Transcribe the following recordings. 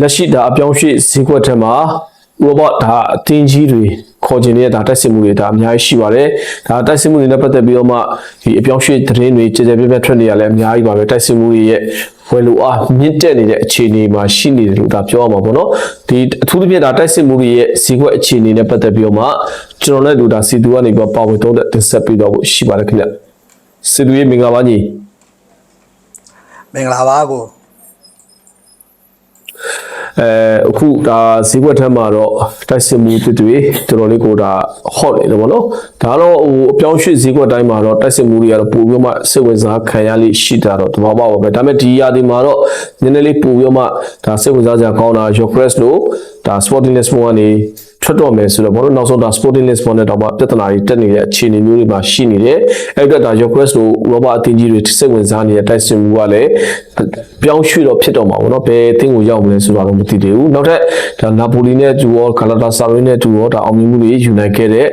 လက်ရှိဒါအပြောင်းရွှေ့ဈေးကွက်ထဲမှာ robot ဒါအသင်းကြီးတွေခေါ်ခြင်းတဲ့ဒါတိုက်စစ်မှုတွေဒါအများကြီးရှိပါတယ်ဒါတိုက်စစ်မှုတွေနဲ့ပတ်သက်ပြီးတော့မှဒီအပြောင်းရွှေ့သတင်းတွေကြည်ကြဲပြည့်ပြည့်ထွက်နေရလဲအများကြီးပါပဲတိုက်စစ်မှုတွေရဲ့ဝယ်လိုအားမြင့်တက်နေတဲ့အခြေအနေမှာရှိနေတယ်လို့ဒါပြောရမှာပေါ့နော်ဒီအထူးသဖြင့်ဒါတိုက်စစ်မှုတွေရဲ့ဈေးကွက်အခြေအနေနဲ့ပတ်သက်ပြီးတော့မှကျွန်တော်လည်းလူဒါစီတူကနေပြီးပါဝင်သုံးတဲ့တင်ဆက်ပြီးတော့ရှိပါတယ်ခင်ဗျစီတူရဲ့မင်္ဂလာပါညီမင်္ဂလာပါကို အဲအခုဒါဈေးကွက်ထက်မှာတော့တိုက်စစ်မှုတွေတွေတော်တော်လေးကိုဒါ hot နေတယ်ဗောနော်ဒါတော့ဟိုအပြောင်းရွှေ့ဈေးကွက်တိုင်းမှာတော့တိုက်စစ်မှုတွေကတော့ပိုပြီးမှစိတ်ဝင်စားခံရလိရှိတာတော့တဘာပါပါပဲဒါပေမဲ့ဒီရာဒီမှာတော့နည်းနည်းလေးပိုပြီးမှဒါစိတ်ဝင်စားစရာကောင်းတာ your crest လို့ဒါ sporting lisbon ကနေ ထွက်တော့မယ်ဆိုတော့ဘောလို့နောက်ဆုံးဒါ sporting lisbon နဲ့တော့ပြဿနာတွေတက်နေတဲ့အခြေအနေမျိုးတွေမှာရှိနေတယ်အဲ့အတွက်ဒါ your crest လို့ရောဘအသင်းကြီးတွေစိတ်ဝင်စားနေတဲ့တိုက်စစ်မှုကလည်းပြောင်းရွှေ့တော့ဖြစ်တော့မှာပေါ့နော်ဘယ်အသင်းကိုရောက်မလဲဆိုတာတော့မသိသေးဘူးနောက်ထပ်ဒါနာပိုလီနဲ့ဂျူရောကာလာတာဆာရီနဲ့ဂျူရောဒါအောင်မြင်မှုတွေယူနိုင်ခဲ့တဲ့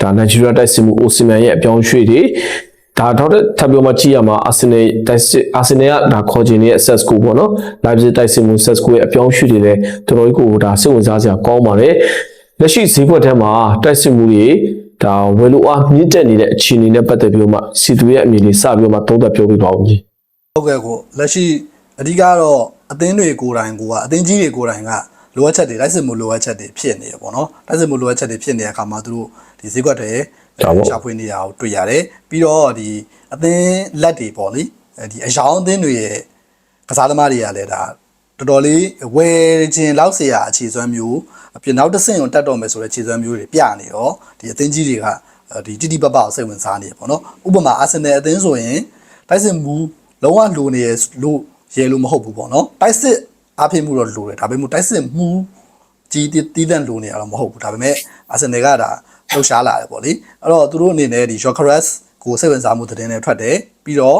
ဒါနိုင်ဂျီးရီးယားတိုက်စစ်မှုအိုစီမန်ရဲ့အပြောင်းရွှေ့တွေဒါတော့ထပ်ပြောမှကြည့်ရမှာအာဆင်နယ်တိုက်စစ်အာဆင်နယ်ကဒါခေါ်ချင်တဲ့ access ကိုပေါ့နော် live တိုက်စစ်မှု access ကိုရဲ့အပြောင်းရွှေ့တွေလည်းတော်တော်ကြီးကိုဒါစိတ်ဝင်စားစရာကောင်းပါတယ် လက်ရှိဈေးကွက်ထဲမှာတိုက်စစ်မှုတွေဒါဝယ်လို့အားမြင့်တက်နေတဲ့အခြေအနေနဲ့ပတ်သက်ပြီးတော့မှစီတူရဲ့အမြင်လေးစပြီးတော့မှသုံးသပ်ပြောပြပါဦးကြီးဟုတ်ကဲ့ကိုလက်ရှိအဓိကတော့အသင်းတွေကိုယ်တိုင်ကအသင်းကြီးတွေကိုယ်တိုင်ကလိုအပ်ချက်တွေလိုက်စစ်မှုလိုအပ်ချက်တွေဖြစ်နေရပေါ့နော်လိုက်စစ်မှုလိုအပ်ချက်တွေဖြစ်နေတဲ့အခါမှာသူတို့ဒီဈေးကွက်တွေရှာဖွေနေရအောင်တွေ့ရတယ်ပြီးတော့ဒီအသင်းလက်တွေပေါ့လေဒီအယောင်အသင်းတွေရဲ့ကစားသမားတွေကလည်းဒါ တော်တော်လေးဝယ်ခြင်းလောက်เสียအခြေစွမ်းမျိုးအပြင်နောက်တစ်ဆင့်ကိုတက်တော့မယ်ဆိုတဲ့ခြေစွမ်းမျိုးတွေပြနေတော့ဒီအသင်းကြီးတွေကဒီတိတိပပကိုစိတ်ဝင်စားနေရပေါ့နော်ဥပမာအာဆင်နယ်အသင်းဆိုရင်တိုက်စစ်မှုလုံးဝလိုနေရလို့ရဲလို့မဟုတ်ဘူးပေါ့နော်တိုက်စစ်အဖေမှုတော့လိုတယ်ဒါပေမဲ့တိုက်စစ်မှုကြီးတီးတန့်လိုနေရတော့မဟုတ်ဘူးဒါပေမဲ့အာဆင်နယ်ကဒါလှုပ်ရှားလာတယ်ပေါ့လေအဲ့တော့သူတို့အနေနဲ့ဒီ Jokeres ကိုစိတ်ဝင်စားမှုသတင်းတွေထွက်တယ်ပြီးတော့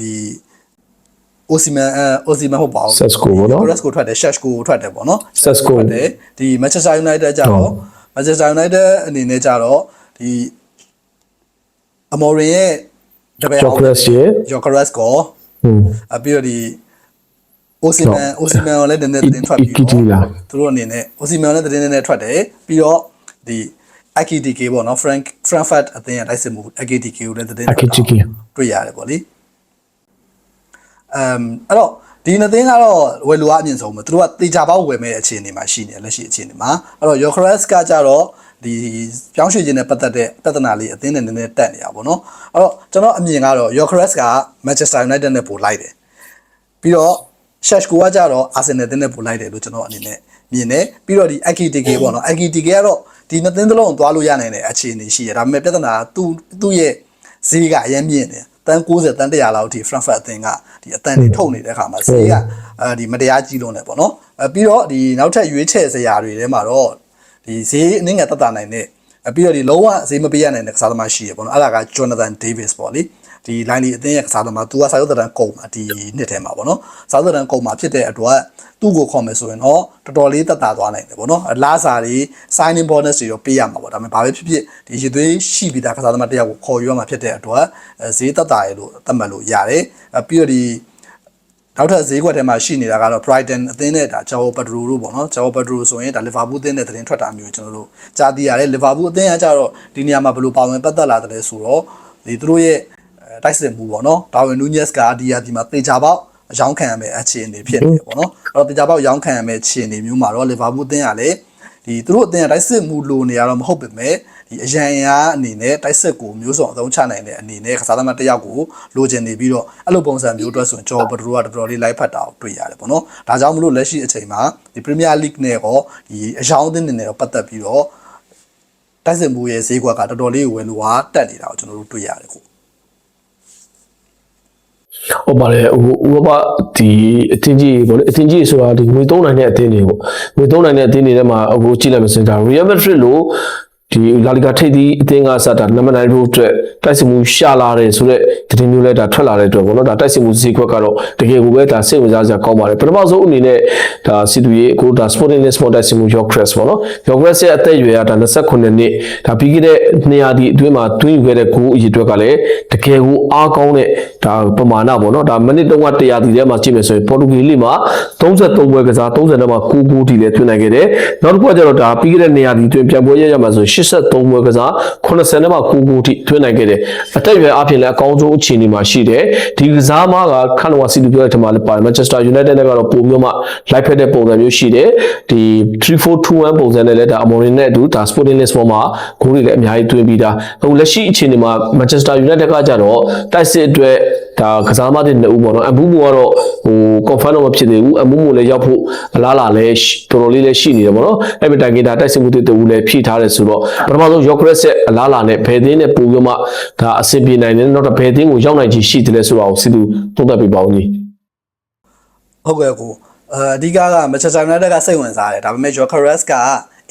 ဒီ အိုစီမန်အိုစီမန်ဟုတ်ပါဘူး Sesko ပေါ့နော် Jokeres ကိုထွက်တယ် Shash ကိုထွက်တယ်ပေါ့နော် Sesko ထွက်တယ်ဒီ Manchester United ကြတော့ Manchester United အနေနဲ့ကြတော့ဒီအမော်ရင်ရဲ့တပည့် Jokeres ရဲ့ Jokeres ကိုဟုတ်အပြီးတော့ဒီအိုစီမန်အိုစီမန်ကိုလည်းနည်းနည်းသတင်းထွက်ပြီး Ikiti လားသူတို့အနေနဲ့အိုစီမန်ကိုလည်းသတင်းနည်းနည်းထွက်တယ်ပြီးတော့ဒီ AKTK ပေါ့နော် Frank Frankfurt အသင်းရဲ့တိုက်စစ်မှု AKTK ကိုလည်းသတင်းထွက်တာ AKTK တွေ့ရတယ်ပေါ့လေ အမ်အဲ့တော့ဒီနှစ်သင်းကတော့ဝယ်လိုအားအမြင့်ဆုံးပဲသူတို့ကတေချာပေါက်ဝယ်မဲ့အခြေအနေမှာရှိနေတယ်လက်ရှိအခြေအနေမှာအဲ့တော့ Yokeres ကကြတော့ဒီပြောင်းရွှေ့ခြင်းနဲ့ပတ်သက်တဲ့ပြဿနာလေးအသင်းနဲ့နည်းနည်းတက်နေတာပေါ့နော်အဲ့တော့ကျွန်တော်အမြင်ကတော့ Yokeres က Manchester United နဲ့ပို့လိုက်တယ်ပြီးတော့ Sheshko ကကြတော့ Arsenal တင်းနဲ့ပို့လိုက်တယ်လို့ကျွန်တော်အနေနဲ့မြင်တယ်ပြီးတော့ဒီ AKTK ပေါ့နော် AKTK ကတော့ဒီနှစ်သင်းသလုံးကိုသွားလို့ရနိုင်တဲ့အခြေအနေရှိရဒါပေမဲ့ပြဿနာကသူ့သူ့ရဲ့ဈေးကအရင်မြင့်တယ် တန်း90တန်း100လောက်အထိ Frankfurt အသင်းကဒီအတန်တွေထုတ်နေတဲ့အခါမှာဈေးကအဲဒီမတရားကြီးလုံးတယ်ပေါ့နော်အဲပြီးတော့ဒီနောက်ထပ်ရွေးချယ်စရာတွေထဲမှာတော့ဒီဈေးအနည်းငယ်တက်တာနိုင်တဲ့အပြီးတော့ဒီလုံးဝဈေးမပေးရနိုင်တဲ့ကစားသမားရှိရပေါ့နော်အဲ့ဒါက Jonathan Davis ပေါ့လေ ဒီ line ဒီအသင်းရဲ့ကစားသမားသူကစာရုပ်တရန်ကုန်မှာဒီနှစ်ထဲမှာပေါ့နော်စာရုပ်တရန်ကုန်မှာဖြစ်တဲ့အတွက်သူ့ကိုခေါ်မယ်ဆိုရင်တော့တော်တော်လေးတက်တာသွားနိုင်တယ်ပေါ့နော်လာစာတွေ signing bonus တွေတော့ပေးရမှာပေါ့ဒါပေမဲ့ဘာပဲဖြစ်ဖြစ်ဒီရည်သွေးရှိပြီးသားကစားသမားတစ်ယောက်ကိုခေါ်ယူရမှာဖြစ်တဲ့အတွက်ဈေးတက်တာရလို့သတ်မှတ်လို့ရတယ်ပြီးတော့ဒီနောက်ထပ်ဈေးကွက်ထဲမှာရှိနေတာကတော့ Brighton အသင်းနဲ့ဒါ Joao Pedro တို့ပေါ့နော် Joao Pedro ဆိုရင်ဒါ Liverpool အသင်းနဲ့သတင်းထွက်တာမျိုးကျွန်တော်တို့ကြားသိရတယ် Liverpool အသင်းကကြတော့ဒီနေရာမှာဘယ်လိုပါဝင်ပတ်သက်လာတယ်ဆိုတော့ဒီသူတို့ရဲ့ တိုက်စစ်မှုပေါ့နော်ဒါဝင်နူးညက်စ်ကဒီယာဒီမှာတေချာပေါက်ရောင်းခံရမယ့်အခြေအနေဖြစ်နေတယ်ပေါ့နော်အဲ့တော့တေချာပေါက်ရောင်းခံရမယ့်အခြေအနေမျိုးမှာတော့လီဗာပူးအသင်းကလည်းဒီသူတို့အသင်းကတိုက်စစ်မှုလိုနေရတော့မဟုတ်ပေမဲ့ဒီအရန်ရာအနေနဲ့တိုက်စစ်ကိုမျိုးစုံအသုံးချနိုင်တဲ့အနေနဲ့ကစားသမားတစ်ယောက်ကိုလိုချင်နေပြီးတော့အဲ့လိုပုံစံမျိုးအတွက်ဆိုရင်ဂျော်ဘဒရိုကတော်တော်လေးလိုက်ဖတ်တာကိုတွေ့ရတယ်ပေါ့နော်ဒါကြောင့်မလို့လက်ရှိအချိန်မှာဒီပရီးမီးယားလိဂ်နဲ့ရောဒီအယောင်အသင်းတွေနဲ့ရောပတ်သက်ပြီးတော့တိုက်စစ်မှုရဲ့ဈေးကွက်ကတော်တော်လေးကိုဝယ်လို့ဟာတက်နေတာကိုကျွန်တော်တို့တွေ့ရတယ်ကို ဟုတ်ပါတယ်ဟိုဥပမာဒီအတင်းကြီးပေါ့လေအတင်းကြီးဆိုတာဒီငွေသုံးနိုင်တဲ့အတင်းတွေပေါ့ငွေသုံးနိုင်တဲ့အတင်းတွေထဲမှာအခုကြည့်လိုက်မယ်ဆိုရင်ဒါ Real Madrid လို့ ဒီလာလီဂါထိပ်သီးအသင်းကစတာနံပါတ်9ရိုးအတွက်တိုက်စစ်မှုရှာလာတယ်ဆိုတော့ဒီမျိုးလဲဒါထွက်လာတဲ့အတွက်ပေါ့နော်ဒါတိုက်စစ်မှုဈေးကွက်ကတော့တကယ်ကိုပဲဒါစိတ်ဝင်စားစရာကောင်းပါတယ်ပထမဆုံးအနေနဲ့ဒါစီတူရေးအခုဒါ Sporting Lisbon တိုက်စစ်မှု Yorkres ပေါ့နော် Yorkres ရဲ့အသက်အရွယ်ကဒါ28နှစ်ဒါပြီးခဲ့တဲ့နေရာဒီအတွင်းမှာတွင်းယူခဲ့တဲ့ဂိုးအရေအတွက်ကလည်းတကယ်ကိုအားကောင်းတဲ့ဒါပမာဏပေါ့နော်ဒါမိနစ်တုန်းက100ဒီထဲမှာကြည့်မယ်ဆိုရင်ပေါ်တူဂီလိမှာ33ပွဲကစား30နဲ့မှာ9ဂိုးထိလည်းသွင်းနိုင်ခဲ့တယ်နောက်တစ်ခုကကျတော့ဒါပြီးခဲ့တဲ့နေရာဒီအတွင်းပြန်ပွဲရရမှာဆို83ပွဲကစား80နဲ့မှာ9ဂိုးထိသွင်းနိုင်ခဲ့တယ်အသက်အရွယ်အပြင်လည်းအကောင်းဆုံးအခြေအနေမှာရှိတယ်ဒီကစားမကခန့်ဝါစီတူပြောတဲ့ထမလည်းပါတယ် Manchester United နဲ့ကတော့ပုံမျိုးမှလိုက်ဖက်တဲ့ပုံစံမျိုးရှိတယ်ဒီ3421ပုံစံနဲ့လည်းဒါအမော်ရင်နဲ့အတူဒါ Sporting Lisbon မှာဂိုးတွေလည်းအများကြီးသွင်းပြီးသားအခုလက်ရှိအခြေအနေမှာ Manchester United ကကြတော့တိုက်စစ်အတွက်ဒါကစားမတဲ့နှစ်ဦးပေါ့နော်အဘူဘူကတော့ဟို confirm တော့မဖြစ်သေးဘူးအဘူဘူလည်းရောက်ဖို့အလားလာလည်းရှိတော်တော်လေးလည်းရှိနေတယ်ပေါ့နော်အဲ့ဒီတိုင်ကဒါတိုက်စစ်မှုတွေတူလည်းဖြည့်ထားတယ်ဆိုတော့ပထမဆုံး Yorkres ရဲ့အလားလာနဲ့ဘယ်သင်းနဲ့ပို့ပြီးမှဒါအဆင်ပြေနိုင်တယ်နောက်တော့ဘယ်သင်းကိုရောက်နိုင်ချေရှိတယ်လဲဆိုတာကိုစီတူသုံးသပ်ပြပါဦးညီဟုတ်ကဲ့ကိုအဲအဓိကကမချက်ချာယူနိုက်တက်ကစိတ်ဝင်စားတယ်ဒါပေမဲ့ Jokeres က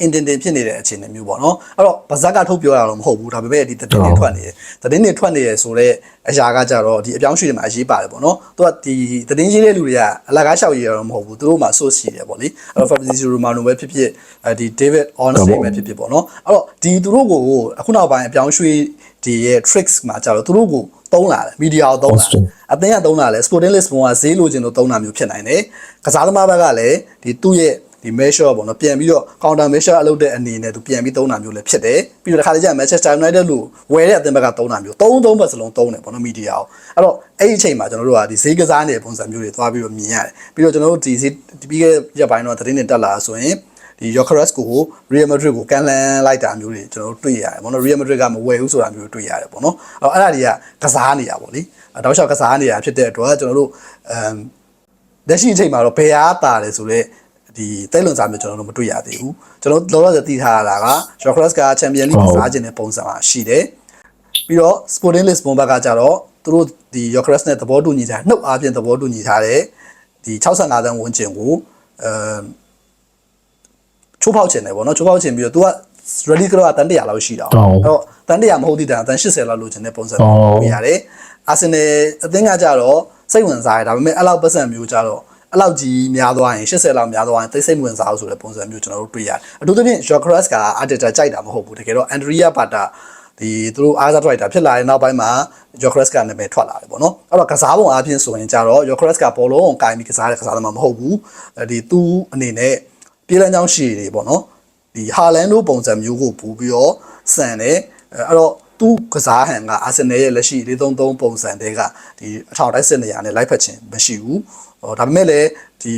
အင်တင်တင်ဖြစ်နေတဲ့အခြေအနေမျိုးပေါ့နော်အဲ့တော့ဗဇက်ကထုတ်ပြောရတော့မဟုတ်ဘူးဒါပေမဲ့ဒီသတင်းတွေထွက်နေတယ်သတင်းတွေထွက်နေရဆိုတော့အရာကကြတော့ဒီအပြောင်းရွှေ့တွေမှာအရေးပါတယ်ပေါ့နော်သူကဒီသတင်းရေးတဲ့လူတွေကအလကားလျှောက်ရေးရတော့မဟုတ်ဘူးသူတို့မှာ source ရှိတယ်ပေါ့လေအဲ့တော့ Fabrizio Romano ပဲဖြစ်ဖြစ်အဲဒီ David Ornstein ပဲဖြစ်ဖြစ်ပေါ့နော်အဲ့တော့ဒီသူတို့ကိုအခုနောက်ပိုင်းအပြောင်းရွှေ့ဒီရဲ့ tricks မှာကြတော့သူတို့ကိုသုံးလာတယ်မီဒီယာကိုသုံးလာတယ်အသင်းကသုံးလာလဲ Sporting Lisbon ကဈေးလိုချင်လို့သုံးတာမျိုးဖြစ်နိုင်တယ်ကစားသမားဘက်ကလည်းဒီသူ့ရဲ့ ဒီ measure ပေါ့နော်ပြန်ပြီးတော့ counter measure အလုပ်တဲ့အနေနဲ့သူပြန်ပြီးသုံးတာမျိုးလည်းဖြစ်တယ်ပြီးတော့တစ်ခါတည်းကျ Manchester United လို့ဝယ်တဲ့အသင်းဘက်ကသုံးတာမျိုးသုံးသုံးဘက်စလုံးသုံးတယ်ပေါ့နော်မီဒီယာကိုအဲ့တော့အဲ့ဒီအချိန်မှာကျွန်တော်တို့ကဒီဈေးကစားနေတဲ့ပုံစံမျိုးတွေသွားပြီးတော့မြင်ရတယ်ပြီးတော့ကျွန်တော်တို့ဒီဈေးပြီးခဲ့ရက်ပိုင်းတော့သတင်းတွေတက်လာဆိုရင်ဒီ Yokeres ကို Real Madrid ကိုကန်လန်လိုက်တာမျိုးတွေကျွန်တော်တို့တွေ့ရတယ်ပေါ့နော် Real Madrid ကမဝယ်ဘူးဆိုတာမျိုးတွေ့ရတယ်ပေါ့နော်အဲ့တော့အဲ့ဒါတွေကကစားနေတာပေါ့လေတောက်လျှောက်ကစားနေတာဖြစ်တဲ့အတွက်ကျွန်တော်တို့အမ်လက်ရှိအချိန်မှာတော့ဘယ်အားတာလဲဆိုတော့ ဒီတဲလွန်စားမျိုးကျွန်တော်တို့မတွေ့ရသေးဘူးကျွန်တော်လောလောဆယ်သိထားရတာက Yokeres ကချန်ပီယံလိကစားခြင်းတဲ့ပုံစံမှာရှိတယ်ပြီးတော့ Sporting Lisbon ဘက်ကကြတော့သူတို့ဒီ Yokeres နဲ့သဘောတူညီထားနှုတ်အားဖြင့်သဘောတူညီထားတဲ့ဒီ65တန်းဝန်းကျင်ကိုအမ်ချိုးဖောက်ချင်တယ်ဗောနော်ချိုးဖောက်ချင်ပြီးတော့ तू က ready ကတော့တန်100လောက်ရှိတာအဲ့တော့တန်100မဟုတ်သည့်တန်တန်80လောက်လိုချင်တဲ့ပုံစံမျိုးတွေ့ရတယ်အာဆင်နယ်အသင်းကကြတော့စိတ်ဝင်စားတယ်ဒါပေမဲ့အဲ့လောက်ပတ်စံမျိုးကြတော့ အဲ့လောက်ကြီးများသွားရင်80လောက်များသွားရင်သိစိတ်ဝင်စားလို့ဆိုတဲ့ပုံစံမျိုးကျွန်တော်တို့တွေ့ရတယ်အထူးသဖြင့် Jokras က Arteta ကြိုက်တာမဟုတ်ဘူးတကယ်တော့ Andrea Bata ဒီသူတို့အားစား driver ဖြစ်လာတဲ့နောက်ပိုင်းမှာ Jokras ကနာမည်ထွက်လာတယ်ပေါ့နော်အဲ့တော့ကစားပုံအားဖြင့်ဆိုရင်ကြတော့ Jokras ကဘောလုံးကိုကင်ပြီးကစားတဲ့ကစားသမားမဟုတ်ဘူးဒီသူအနေနဲ့ပြေးလမ်းကြောင်းရှည်တွေပေါ့နော်ဒီဟာလန်တို့ပုံစံမျိုးကိုပူပြီးတော့စံတယ်အဲ့တော့သူကစားဟန်ကအာဆင်နယ်ရဲ့လက်ရှိ433ပုံစံတွေကဒီအထောက်တိုက်စစ်နေရနဲ့လိုက်ဖက်ခြင်းမရှိဘူး ဟောဒါပေမဲ့လည်းဒီ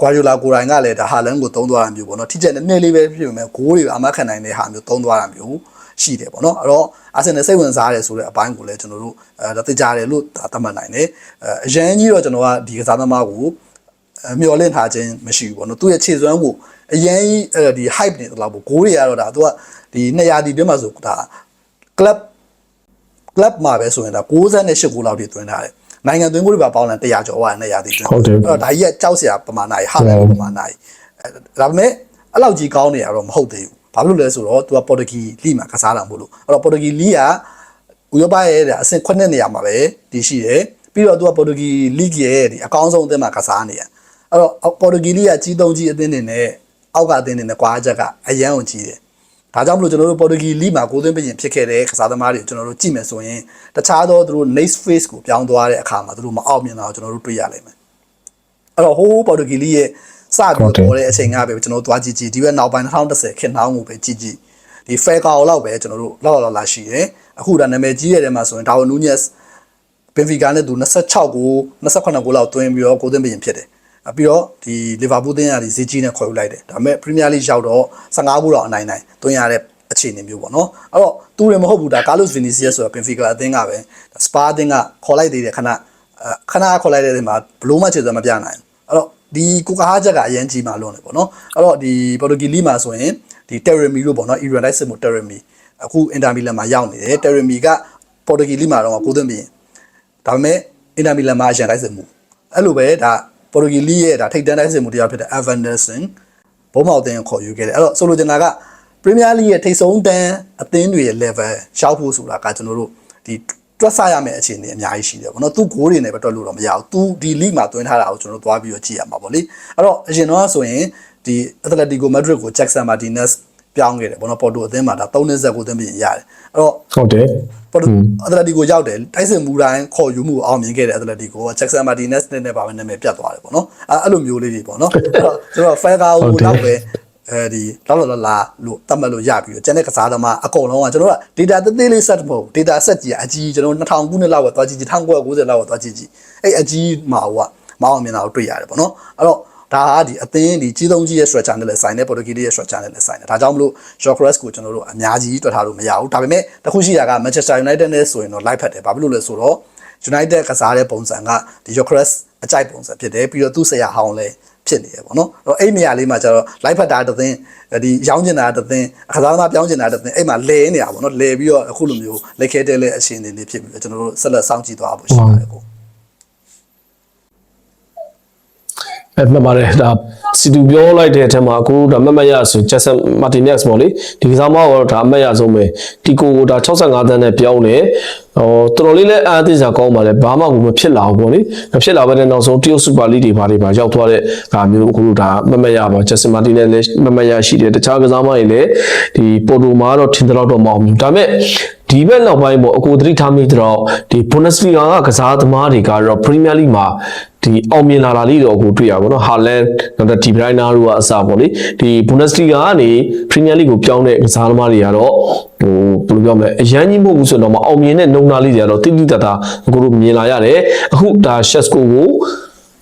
ကွာရီလာကိုရိုင်းကလည်းဒါဟာလန်ကိုသုံးသွားတာမျိုးပေါ့နော်ထိချက်နည်းနည်းလေးပဲဖြစ်ပေမဲ့ဂိုးတွေအမခံနိုင်တဲ့ဟာမျိုးသုံးသွားတာမျိုးရှိတယ်ပေါ့နော်အဲ့တော့အာဆင်နယ်စိတ်ဝင်စားတယ်ဆိုတဲ့အပိုင်းကိုလည်းကျွန်တော်တို့အဲဒါသိကြတယ်လို့သတ်မှတ်နိုင်တယ်အဲအရန်ကြီးတော့ကျွန်တော်ကဒီကစားသမားကိုအဲမျောလင့်ထားခြင်းမရှိဘူးပေါ့နော်သူ့ရဲ့ခြေစွမ်းကိုအရင်အဲဒီ hype နေတော့ပေါ့ဂိုးတွေကတော့ဒါသူကဒီ200ဒီတွင်းမှာဆိုဒါ club club မှာပဲဆိုရင်ဒါ68ဂိုးလောက်ထိသွင်းထားတယ် နိုင်ငံသွင်းဂိုးတွေပါပေါင်းလာ100ကျော်သွားတယ်200ဒီတွင်းအဲ့တော့ဒါကြီးကကြောက်စရာပမာဏကြီးဟာလည်းပမာဏကြီးဒါပေမဲ့အဲ့လောက်ကြီးကောင်းနေရတော့မဟုတ်သေးဘူးဘာလို့လဲဆိုတော့သူကပေါ်တူဂီလိမှာကစားတာမဟုတ်လို့အဲ့တော့ပေါ်တူဂီလိကဥရောပရဲ့အဆင့်9နေရာမှာပဲတည်ရှိတယ်ပြီးတော့သူကပေါ်တူဂီလိရဲ့ဒီအကောင်းဆုံးအသင်းမှာကစားနေရအဲ့တော့ပေါ်တူဂီလိကကြီးတုံးကြီးအသင်းတွေနဲ့အောက်ကအသင်းတွေနဲ့ကွာချက်ကအရန်ကိုကြီးတယ် ဒါကြောင့်မလို့ကျွန်တော်တို့ပေါ်တူဂီလိမှာကိုသွင်းပြင်ဖြစ်ခဲ့တဲ့ကစားသမားတွေကျွန်တော်တို့ကြည့်မယ်ဆိုရင်တခြားသောသူတို့ next phase ကိုပြောင်းသွားတဲ့အခါမှာသူတို့မအောင်မြင်တာကိုကျွန်တော်တို့တွေ့ရလိမ့်မယ်အဲ့တော့ဟိုးပေါ်တူဂီလိရဲ့စပြီးပေါ်တဲ့အချိန်ကပဲကျွန်တော်တို့သွားကြည့်ကြည့်ဒီဘက်နောက်ပိုင်း2010ခေတ်နှောင်းကိုပဲကြည့်ကြည့်ဒီ fair ကောင်လောက်ပဲကျွန်တော်တို့လောက်လောက်လောက်ရှိတယ်အခုဒါနာမည်ကြီးရတဲ့မှာဆိုရင်ဒါဝနူးညက်ဘင်ဖီကာနဲ့သူ26ကို28ကိုလောက်သွင်းပြီးတော့ကိုသင်းဘရင်ဖြစ်တယ်အ ပြီးတော့ဒီလီဗာပူးသင်းရဒီဈေးကြီးနဲ့ခေါ်ယူလိုက်တယ်ဒါပေမဲ့ပရီးမီးယားလိရောက်တော့15ကိုတော့အနိုင်နိုင်သွင်းရတဲ့အခြေအနေမျိုးပေါ့နော်အဲ့တော့သူတွေမဟုတ်ဘူးဒါကာလုစ်ဗီနီစီယက်ဆိုတာပင်ဖီကာအသင်းကပဲစပါအသင်းကခေါ်လိုက်သေးတယ်ခဏအဲခဏခေါ်လိုက်တဲ့နေရာမှာဘလို့မှခြေစမပြနိုင်ဘူးအဲ့တော့ဒီကိုကာဟာချက်ကအရင်ကြီးမှလွန်တယ်ပေါ့နော်အဲ့တော့ဒီပေါ်တူဂီလီမှာဆိုရင်ဒီ Teremi လို့ပေါ့နော် Iranian မို့ Teremi အခုအင်တာမီလန်မှာရောက်နေတယ် Teremi ကပေါ်တူဂီလီမှာတော့ကိုသွင်းပြီးဒါပေမဲ့အင်တာမီလန်မှာအရန်တိုက်စစ်မှုအဲ့လိုပဲဒါ ပေါ်တူဂီလီရဲ့ဒါထိပ်တန်းတိုက်စစ်မှုတရားဖြစ်တဲ့ Evanescence ဘုံမောက်တင်ခေါ်ယူခဲ့တယ်အဲ့တော့ဆိုလိုချင်တာကပရီးမီးယားလိရဲ့ထိပ်ဆုံးတန်းအသင်းတွေရဲ့ level ရှောက်ဖို့ဆိုတာကကျွန်တော်တို့ဒီတွက်ဆရမယ့်အခြေအနေအများကြီးရှိတယ်ပေါ့နော်သူဂိုးတွေနဲ့ပဲတွက်လို့တော့မရဘူးသူဒီ league မှာတွင်းထားတာကိုကျွန်တော်တို့သွားပြီးတော့ကြည့်ရမှာပေါ့လေအဲ့တော့အရင်တော့ဆိုရင်ဒီ Atletico Madrid ကို Jackson Martinez ပြောင်းခဲ့တယ်ပေါ့နော်ပေါ်တိုအသင်းမှာဒါ3နှစ်ဆက်ကိုသင်းပြင်ရတယ်အဲ့တော့ဟုတ်တယ်ပေါ်တိုအက်တလက်တီကိုရောက်တယ်တိုက်စစ်မှုတိုင်းခေါ်ယူမှုအောင်မြင်ခဲ့တဲ့အက်တလက်တီကိုဂျက်ဆန်မာတီနက်စ်နဲ့ပါပဲနာမည်ပြတ်သွားတယ်ပေါ့နော်အဲအဲ့လိုမျိုးလေးတွေပေါ့နော်အဲ့တော့ကျွန်တော်ဖဲကာကိုတော့ပဲအဲဒီလောက်လောက်လာလို့တတ်မှတ်လို့ရပြီးတော့ကျန်တဲ့ကစားသမားအကုန်လုံးကကျွန်တော်က data သေးသေးလေး set မဟုတ် data set ကြီးအကြီးကျွန်တော်2000ခုနှစ်လောက်ပဲသွားကြည့်ကြည့်1990လောက်ပဲသွားကြည့်ကြည့်အဲ့အကြီးမှာဟိုကမအောင်မြင်တာကိုတွေ့ရတယ်ပေါ့နော်အဲ့တော့ ဒါကဒီအသင်းဒီကြီးသုံးကြီးရဲ့ structure နဲ့လည်းဆိုင်တယ် Portuguese ရဲ့ structure နဲ့လည်းဆိုင်တယ်ဒါကြောင့်မလို့ Jokres ကိုကျွန်တော်တို့အများကြီးတွက်ထားလို့မရဘူးဒါပေမဲ့တခုရှိတာက Manchester United နဲ့ဆိုရင်တော့ live ဖတ်တယ်ဘာဖြစ်လို့လဲဆိုတော့ United ကစားတဲ့ပုံစံကဒီ Jokres အကြိုက်ပုံစံဖြစ်တယ်ပြီးတော့သူ့ဆရာဟောင်းလည်းဖြစ်နေရပေါ့နော်အဲ့တော့အဲ့နေရာလေးမှာကျတော့ live ဖတ်တာတစ်သင်းဒီရောင်းကျင်တာတစ်သင်းအခစားသမားပြောင်းကျင်တာတစ်သင်းအဲ့မှာလဲနေတာပေါ့နော်လဲပြီးတော့အခုလိုမျိုးလက်ခဲတဲလဲအရှင်တွေလေးဖြစ်ပြီးတော့ကျွန်တော်တို့ဆက်လက်စောင့်ကြည့်သွားဖို့ရှိပါတယ်ကို အဲ့မှတ်ပါတယ်ဒါစီတူပြောလိုက်တဲ့အထက်မှာအခုဒါမတ်မတ်ရဆိုဂျက်ဆန်မာတင်နက်စ်ပေါ့လေဒီကစားမကတော့ဒါအမှတ်ရဆုံးပဲတီကိုကိုဒါ65တန်းနဲ့ပြောင်းတယ်ဟိုတော်တော်လေးလည်းအားသေးစားကောင်းပါလေဘာမှကိုမဖြစ်လာဘူးပေါ့လေမဖြစ်လာဘဲနဲ့နောက်ဆုံးတရုတ်စူပါလိတွေဘာတွေပါရောက်သွားတဲ့ဒါမျိုးအခုဒါမတ်မတ်ရပါဂျက်ဆန်မာတင်နဲ့လည်းမတ်မတ်ရရှိတယ်တခြားကစားမတွေလည်းဒီပိုတိုမာကတော့ထင်တယ်တော့မအောင်ဘူးဒါပေမဲ့ဒီဘက်နောက်ပိုင်းပေါ့အကိုသတိထားမိတော့ဒီ Bundesliga ကကစားသမားတွေကတော့ Premier League မှာ ဒီအောင်မြင်လာတာလေးတော့ကိုတွေ့ရပါတော့ဟာလန်နောက်တော့ဒီဘရိုင်နာတို့ကအစပေါ့လေဒီ Bundesliga ကနေ Premier League ကိုပြောင်းတဲ့ကစားသမားတွေကတော့ဟိုဘယ်လိုပြောမလဲအရန်ကြီးမဟုတ်ဘူးဆိုတော့မအောင်မြင်တဲ့နှုံနာလေးတွေကတော့တိတိတတ်တာကိုတို့မြင်လာရတယ်အခုဒါ Shesko ကို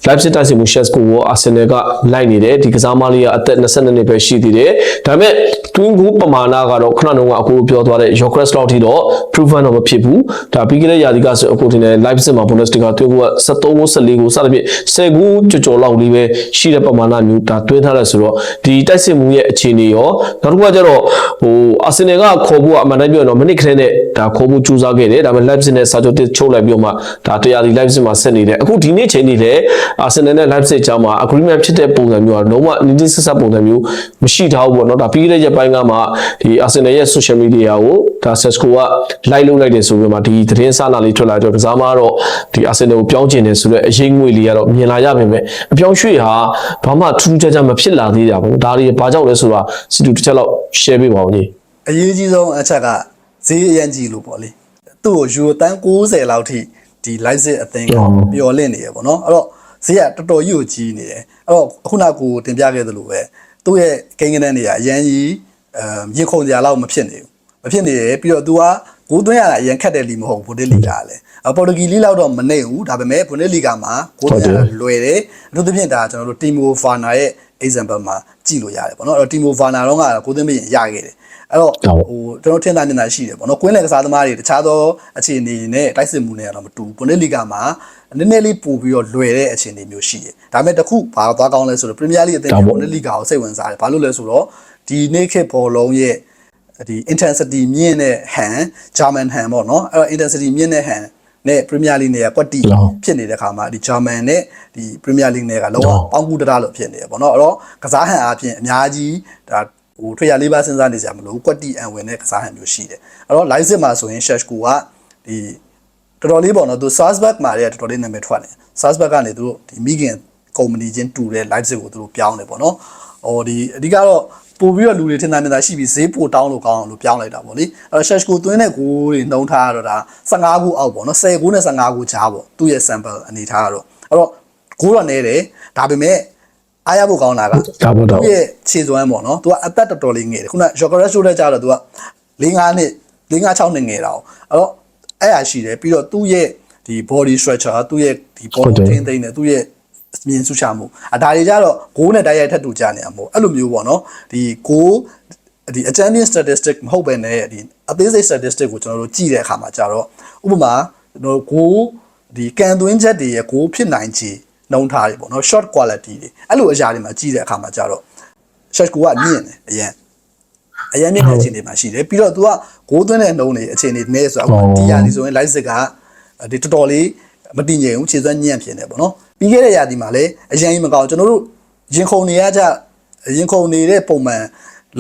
Leipzig တိုက်စစ်မှု Shesko ကို Arsenal ကလိုက်နေတယ်ဒီကစားမလေးကအသက်22နှစ်ပဲရှိသေးတယ်ဒါပေမဲ့ twin goal ပမာဏကတော့ခုနကအခုပြောသွားတဲ့ Jokres လောက်ထိတော့ proven တော့မဖြစ်ဘူးဒါပြီးခဲ့တဲ့ရာသီကဆိုအခုတင်တဲ့ Leipzig မှာ Bundesliga တွင်းကိုက73ကို14ကိုစသဖြင့်10ကိုကြော်ကြော်လောက်လေးပဲရှိတဲ့ပမာဏမျိုးဒါတွင်းထားတယ်ဆိုတော့ဒီတိုက်စစ်မှုရဲ့အခြေအနေရောနောက်တစ်ခုကကျတော့ဟို Arsenal ကခေါ်ဖို့ကအမှန်တမ်းပြောရင်တော့မိနစ်ခရက်နဲ့ဒါခေါ်ဖို့ကြိုးစားခဲ့တယ်ဒါပေမဲ့ Leipzig နဲ့စာချုပ်တစ်ချုပ်လိုက်ပြီးတော့မှဒါတရားဒီ Leipzig မှာဆက်နေတယ်အခုဒီနေ့ချိန်နေလေ Arsenal နဲ့ Leipzig ကြားမှာ agreement ဖြစ်တဲ့ပုံစံမျိုးကလုံးဝနီးနီးဆက်ဆက်ပုံစံမျိုးမရှိထားဘူးပေါ့နော်ဒါပြီးခဲ့တဲ့ရက်ပိုင်းကမှဒီ Arsenal ရဲ့ social media ကိုဒါ Sesco က like လုပ်လိုက်တယ်ဆိုပြီးမှဒီသတင်းစာနာလေးထွက်လာတော့ကစားမတော့ဒီ Arsenal ကိုပြောင်းကျင်တယ်ဆိုတော့အရေးငွေလေးကတော့မြင်လာရပါမယ်အပြောင်းရွှေ့ဟာဘာမှထူးထူးခြားခြားမဖြစ်လာသေးတာပေါ့ဒါတွေဘာကြောင့်လဲဆိုတာစီတူတစ်ချက်လောက် share ပေးပါဦးညီအရေးကြီးဆုံးအချက်ကဈေးအရန်ကြီးလို့ပေါ့လေသူ့ကိုယူတန်း90လောက်ထိဒီ live စစ်အသင်းကပျော်လင့်နေရပေါ့နော်အဲ့တော့ ဈေးကတော်တော်ကြီးကိုကြီးနေတယ်အဲ့တော့ခုနကကိုတင်ပြခဲ့သလိုပဲသူ့ရဲ့ကိန်းကနန်းတွေကအရန်ကြီးအမ်ရေခုန်ကြလောက်မဖြစ်နေဘူးမဖြစ်နေရပြီးတော့ तू ကဂိုးသွင်းရတာအရန်ခက်တဲ့လီမဟုတ်ဘူးဘုဒ္ဓလီဂါလည်းအပေါ်တူဂီလီလောက်တော့မနေဘူးဒါပေမဲ့ဘုဒ္ဓလီဂါမှာဂိုးသွင်းရတာလွယ်တယ်အထူးသဖြင့်ဒါကျွန်တော်တို့တီမိုဖာနာရဲ့ example မှာကြည့်လို့ရတယ်ပေါ့နော်အဲ့တော့တီမိုဖာနာတော့ကဂိုးသွင်းပြီးရင်ရခဲ့တယ်အဲ့တော့ဟုတ်ဟိုကျွန်တော်ထင်တာမြင်တာရှိတယ်ပေါ့နော်ကွင်းလယ်ကစားသမားတွေတခြားသောအခြေအနေနဲ့တိုက်စစ်မှုနဲ့ကတော့မတူဘူးဘွန်ဒက်လီဂါမှာနည်းနည်းလေးပို့ပြီးတော့လွယ်တဲ့အခြေအနေမျိုးရှိတယ်ဒါပေမဲ့တခုဘာသွားကောင်းလဲဆိုတော့ပရီးမီးယားလိအသင်းကဘွန်ဒက်လီဂါကိုစိတ်ဝင်စားတယ်ဘာလို့လဲဆိုတော့ဒီနေ့ခေတ်ဘောလုံးရဲ့ဒီ intensity မြင့်တဲ့ဟန်ဂျာမန်ဟန်ပေါ့နော်အဲ့တော့ intensity မြင့်တဲ့ဟန် နဲ့ပရီးမီးယားလိနဲ့ကွက်တီဟုတ်ဖြစ်နေတဲ့ခါမှာဒီဂျာမန်နဲ့ဒီပရီးမီးယားလိနဲ့ကလုံးဝပေါင်းကူတရလို့ဖြစ်နေတယ်ပေါ့နော်အဲ့တော့ကစားဟန်အပြင်အများကြီးဒါဟိုထွေရလေးပါစဉ်းစားနေကြမလို့ကွက်တီအန်ဝင်တဲ့ကစားဟန်မျိုးရှိတယ်အဲ့တော့ live စစ်မှာဆိုရင် Sheshko ကဒီတော်တော်လေးပေါ့နော်သူ Salzburg မှာတည်းကတော်တော်လေးနာမည်ထွက်တယ် Salzburg ကနေသူတို့ဒီမိခင်ကုမ္ပဏီချင်းတူတဲ့ live စစ်ကိုသူတို့ပြောင်းတယ်ပေါ့နော်ဟိုဒီအဓိကတော့ ပို့ပြီးတော့လူတွေထင်တာမြင်တာရှိပြီးဈေးပိုတောင်းလို့ကောင်းအောင်လို့ပြောင်းလိုက်တာပေါ့လေအဲ့တော့ Sheshko သွင်းတဲ့ဂိုးတွေနှုံးထားရတော့ဒါ15ခုအောက်ပေါ့နော်10ခုနဲ့15ခုကြားပေါ့သူ့ရဲ့ sample အနေထားကတော့အဲ့တော့ဂိုးတော့နဲတယ်ဒါပေမဲ့အားရဖို့ကောင်းတာက ဒါပေါ့တော့ သူ့ရဲ့ခြေစွမ်းပေါ့နော်။ तू ကအသက်တော်တော်လေးငယ်တယ်။ခုန Jokeres ဆိုတဲ့ကြတော့ तू က၄၅နှစ်၄၅၆နှစ်ငယ်တာ哦။အဲ့တော့အဲ့ဟာရှိတယ်ပြီးတော့သူ့ရဲ့ ဒီ body structure သူ့ရဲ့ဒီ ဟုတ် body တယ် ထင်းသိမ်းတယ်သူ့ရဲ့ မြင်စုချမှုအဒါတွေကြတော့ဂိုးနဲ့တိုက်ရိုက်ထပ်တူကြနေရမို့အဲ့လိုမျိုးပေါ့နော်ဒီဂိုးဒီအကြမ်းဖျင်း statistic မဟုတ်ဘဲနဲ့ဒီအသေးစိတ် statistic ကိုကျွန်တော်တို့ကြည့်တဲ့အခါမှာကြတော့ဥပမာကျွန်တော်တို့ဂိုးဒီကန်သွင်းချက်တွေရဲ့ဂိုးဖြစ်နိုင်ခြေနှုံးထားတွေပေါ့နော် short quality တွေအဲ့လိုအရာတွေမှာကြည့်တဲ့အခါမှာကြတော့ short ကိုကမြင့်တယ်အရင်အရင်မြင့်တဲ့အခြေအနေမှာရှိတယ်ပြီးတော့ तू ကဂိုးသွင်းတဲ့နှုံးတွေအခြေအနေနဲ့ဆိုတော့ဒီရာဒီဆိုရင် light စစ်ကဒီတော်တော်လေးမတည်ငြိမ်ဘူးခြေစွမ်းညံ့ဖြစ်နေပေါ့နော် ပြီးခဲ့တဲ့ရာသီမှာလည်းအရင်ကြီးမကောင်းကျွန်တော်တို့ရင်ခုန်နေရကြရင်ခုန်နေတဲ့ပုံမှန်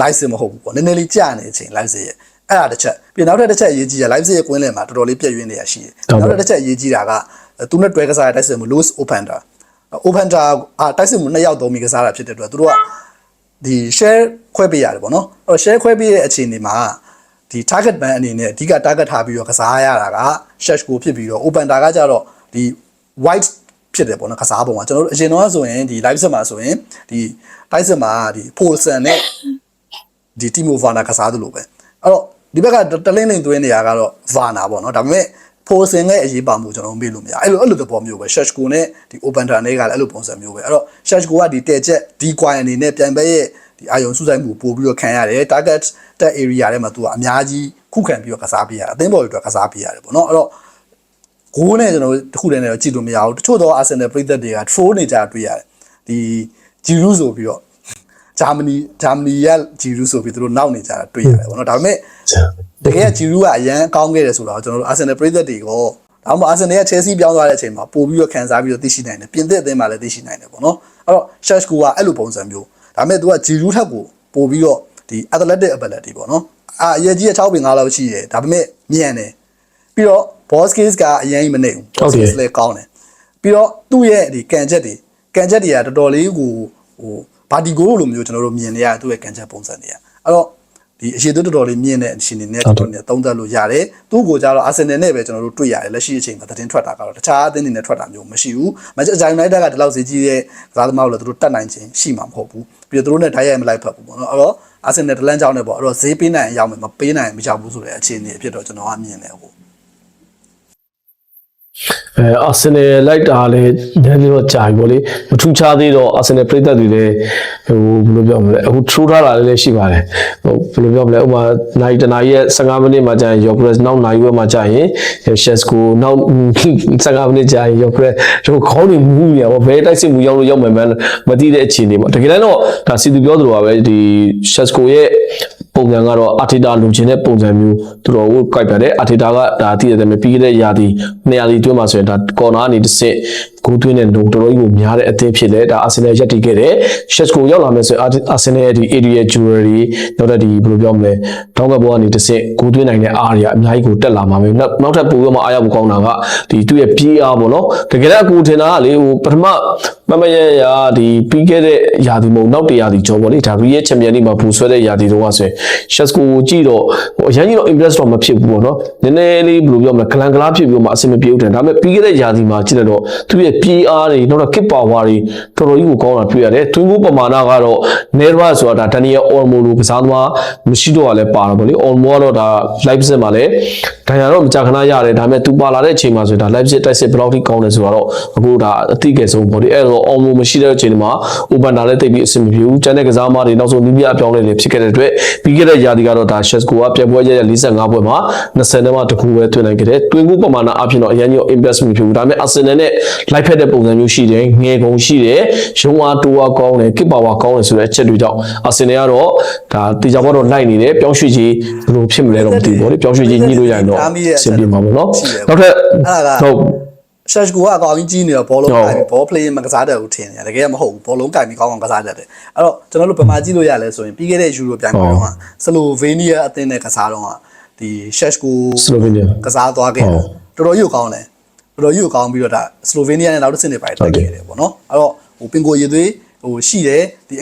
live စစ်မဟုတ်ဘူးပေါ့နည်းနည်းလေးကြာနေတဲ့အချိန် live စစ်ရဲ့အဲ့ဒါတစ်ချက်ပြီးနောက်ထပ်တစ်ချက်အရေးကြီးရ live စစ်ရဲ့ကွင်းလည်မှာတော်တော်လေးပြည့်ရင်းနေရရှိတယ်နောက်ထပ်တစ်ချက်အရေးကြီးတာကသူနဲ့တွဲကစားတဲ့တိုက်စစ်မှု loose opener opener အာတိုက်စစ်မှုနှစ်ယောက်သုံးပြီးကစားတာဖြစ်တဲ့အတွက်သူတို့ကဒီ share ခွဲပေးရတယ်ပေါ့နော်အဲ့တော့ share ခွဲပေးတဲ့အခြေအနေမှာဒီ target ban အနေနဲ့အဓိက target ထားပြီးတော့ကစားရတာက shash ကိုဖြစ်ပြီးတော့ open တာကကြတော့ဒီ white ဖြစ်တယ်ပေါ့နော်ကစားပုံကကျွန်တော်တို့အရင်တော့ဆိုရင်ဒီ live set မှာဆိုရင်ဒီ live set မှာဒီ Polson နဲ့ဒီ Timo Werner ကစားသလိုပဲအဲ့တော့ဒီဘက်ကတလင်းလင်းသွင်းနေရကတော့ Werner ပေါ့နော်ဒါပေမဲ့ Polson ရဲ့အရေးပါမှုကျွန်တော်မေ့လို့မရအဲ့လိုအဲ့လိုသဘောမျိုးပဲ Shashko နဲ့ဒီ Open Turn တွေကလည်းအဲ့လိုပုံစံမျိုးပဲအဲ့တော့ Shashko ကဒီတဲ့ချက်ဒီ coin အနေနဲ့ပြန်ပဲရဲ့ဒီအာယုံစုဆိုင်မှုပို့ပြီးတော့ခံရတယ် target တက် area ထဲမှာသူကအများကြီးခုခံပြီးတော့ကစားပေးရတယ်အသင်းပေါ်တွေအတွက်ကစားပေးရတယ်ပေါ့နော်အဲ့တော့ ဂိုးနဲ့ကျွန်တော်တို့တစ်ခုတည်းနဲ့တော့ကြည့်လို့မရဘူးတချို့တော့ Arsenal ပြည်သက်တွေက troll နေကြတွေ့ရတယ်ဒီ Giroud ဆိုပြီးတော့ဂျာမနီဂျာမနီရဲ့ Giroud ဆိုပြီးသူတို့နောက်နေကြတာတွေ့ရတယ်ပေါ့နော်ဒါပေမဲ့တကယ်ကဂျီရူကအရန်ကောင်းခဲ့တယ်ဆိုတော့ကျွန်တော်တို့အာဆင်နယ်ပရိသတ်တွေကိုဒါမှမဟုတ်အာဆင်နယ်ကချယ်ဆီပြောင်းသွားတဲ့အချိန်မှာပို့ပြီးတော့ခံစားပြီးတော့သိရှိနိုင်တယ်ပြင်သစ်အသင်းမှာလည်းသိရှိနိုင်တယ်ပေါ့နော်အဲ့တော့ Shash ကူကအဲ့လိုပုံစံမျိုးဒါပေမဲ့ तू ကဂျီရူထက်ကိုပို့ပြီးတော့ဒီ athletic ability ပေါ့နော်အာအရေးကြီး6ပင်9လောက်ရှိတယ်ဒါပေမဲ့မြန်တယ်ပြီးတော့ boss case ကအရင်ကြီးမနေဘူး boss case လည်းကောင်းတယ်ပြီးတော့သူ့ရဲ့ဒီကန်ချက်တွေကန်ချက်တွေကတော်တော်လေးကိုဟိုဘာဒီဂိုလိုမျိုးကျွန်တော်တို့မြင်နေရသူ့ရဲ့ကန်ချက်ပုံစံတွေကအဲ့တော့ဒီအရှိတော်တော်လေးမြင့်တဲ့အရှင်နေနဲ့ကျွန်တော်တို့သုံးသပ်လို့ရတယ်သူ့ကိုကြတော့အာဆင်နယ်နဲ့ပဲကျွန်တော်တို့တွေ့ရတယ်လက်ရှိအချိန်မှာသတင်းထွက်တာကတော့တခြားအသင်းတွေနဲ့ထွက်တာမျိုးမရှိဘူးမကျအဂျိုင်နိုက်တက်ကဒီလောက်ဈေးကြီးတဲ့ကစားသမားကိုလည်းသူတို့တတ်နိုင်ခြင်းရှိမှာမဟုတ်ဘူးပြီးတော့သူတို့နဲ့ဓာတ်ရိုက်မလိုက်ဖက်ဘူးပေါ့နော်အဲ့တော့အာဆင်နယ်တလန်းကြောင်းနဲ့ပေါ့အဲ့တော့ဈေးပေးနိုင်အောင်မပေးနိုင်မကြောက်ဘူးဆိုတဲ့အခြေအနေအဖြစ်တော့ကျွန်တော်ကမြင်တယ်ဟုတ် အဲအာဆင်နယ်လိုက်တာလည်းနည်းနည်းတော့ကြာပြီပေါ့လေမထူးခြားသေးတော့အာဆင်နယ်ပြည်သက်တွေလည်းဟိုဘယ်လိုပြောမလဲအခု true ထားတာလည်းလည်းရှိပါတယ်ဟိုဘယ်လိုပြောမလဲဥပမာနိုင်တနာရီရဲ့15မိနစ်မှကြာရင် Yogres နောက်နိုင်ဝက်မှကြာရင် Shesco နောက်15မိနစ်ကြာရင် Yogres တို့ခေါင်းတွေမူးနေရပါဘယ်တိုက်စစ်မူရောက်လို့ရောက်မယ်မန်းမသိတဲ့အခြေအနေပေါ့တကယ်တမ်းတော့ဒါစီသူပြောသလိုပါပဲဒီ Shesco ရဲ့ ပုံစံကတော့အာတီတာလူချင်းတဲ့ပုံစံမျိုးသူတော်ကိုကြိုက်ပြတယ်အာတီတာကဒါတည်တယ်ပြီးခဲ့တဲ့ရာသီနှစ်ရာသီတွင်းမှာဆိုရင်ဒါကော်နာကနေတစ်စစ် ဂိုးသွင်းတဲ့နှုန်းတော်တော်ကြီးကိုများတဲ့အသင်းဖြစ်တယ်ဒါအာဆင်နယ်ရက်တည်ခဲ့တယ်ရှက်ကိုရောက်လာမယ်ဆိုရင်အာဆင်နယ်ရဲ့ဒီ area jewelry နောက်တဲ့ဒီဘယ်လိုပြောမလဲတောင်းကဘောကနေတစ်စစ်ဂိုးသွင်းနိုင်တဲ့အားတွေကအများကြီးကိုတက်လာမှာပဲနောက်နောက်ထပ်ပိုပြီးမှအားရဖို့ကောင်းတာကဒီသူ့ရဲ့ PR ပေါ့နော်တကယ်တော့ကိုထင်တာကလေဟိုပထမမမရရဒီပြီးခဲ့တဲ့ရာသီမဟုတ်နောက်တရာသီကျော်ပေါ့လေဒါ Real Champion League မှာပူဆွဲတဲ့ရာသီတော့ဆိုရင် Shesco ကိုကြည့်တော့ဟိုအရင်ကြီးတော့ impress တော့မဖြစ်ဘူးပေါ့နော်နည်းနည်းလေးဘယ်လိုပြောမလဲဂလန်ဂလားဖြစ်ပြီးမှအဆင်မပြေဘူးတယ်ဒါပေမဲ့ပြီးခဲ့တဲ့ရာသီမှာကြည့်လိုက်တော့သူ့ရဲ့ PR တွေနောက်တော့ kick power တွေတော်တော်ကြီးကိုကောင်းတာတွေ့ရတယ်တွင်းကိုပမာဏကတော့နေရဆိုတာဒါ Daniel Olmo လိုကစားသမားမရှိတော့ကလည်းပါတော့ဗောလေ Olmo ကတော့ဒါ live set မှာလည်းဒဏ်ရာတော့မကြာခဏရတယ်ဒါပေမဲ့သူပါလာတဲ့အချိန်မှာဆိုရင်ဒါ live set တိုက်စစ်ဘယ်လောက်ထိကောင်းလဲဆိုတော့အခုဒါအတိအကျဆုံးဗောလေအဲ့တော့ Olmo မရှိတဲ့အချိန်မှာ open တာလည်းတိတ်ပြီးအဆင်မပြေဘူးကျန်တဲ့ကစားသမားတွေနောက်ဆုံးနီးပြအပြောင်းလဲတွေဖြစ်ခဲ့တဲ့အတွက်ပြီးခဲ့တဲ့ရာသီကတော့ဒါ Shesco ကပြပွဲရရ45ပွဲမှာ20နဲ့မှတခုပဲတွင်နိုင်ခဲ့တယ်တွင်ကူပမာဏအဖြစ်တော့အရင်က impress မဖြစ်ဘူးဒါပေမဲ့ Arsenal နဲ့ live ဖက်တဲ့ပုံစံမျိုးရှိတယ်ငယ်ကုန်ရှိတယ်ရုံအားတိုးအားကောင်းတယ် kick power ကောင်းတယ်ဆိုတဲ့အချက်တွေကြောင့် Arsenal ကတော့ဒါတေချာဘောတော့လိုက်နေတယ်ပြောင်းရွှေ့ကြီးဘယ်လိုဖြစ်မလဲတော့မသိဘူးဗောလေပြောင်းရွှေ့ကြီးညှိလို့ရရင်တော့အဆင်ပြေမှာပေါ့နော်နောက်ထပ်ဟုတ်ရှက်ကူကအကောင်ကြီးကြီးနေတော့ဘောလုံးဟုတ်ကင်ဘော play မကစားတတ်ဘူးထင်တယ်တကယ်မဟုတ်ဘူးဘောလုံးကင်ပြီးကောင်းအောင်ကစားတတ်တယ်အဲ့တော့ကျွန်တော်တို့ဗမာကြည့်လို့ရလဲဆိုရင်ပြီးခဲ့တဲ့ယူရိုပြိုင်ပွဲတော့ဆလိုဗေးနီးယားအသင်းနဲ့ကစားတော့ဒီရှက်ကူ Slovenia ကစားသွားခဲ့ဟုတာတ်တော်တော်ကြီးကိုကောင်းတယ် တော်တော်ကြီးကိုကောင်းပြီးတော့ဒါဆလိုဗေးနီးယားနဲ့နောက်တစ်ဆင့်နေပါတိုက်ခဲ့တယ်ပေါ့နော်အဲ့တော့ဟိုပင်ကိုရည်သွေးဟိုရှိတယ်ဒီ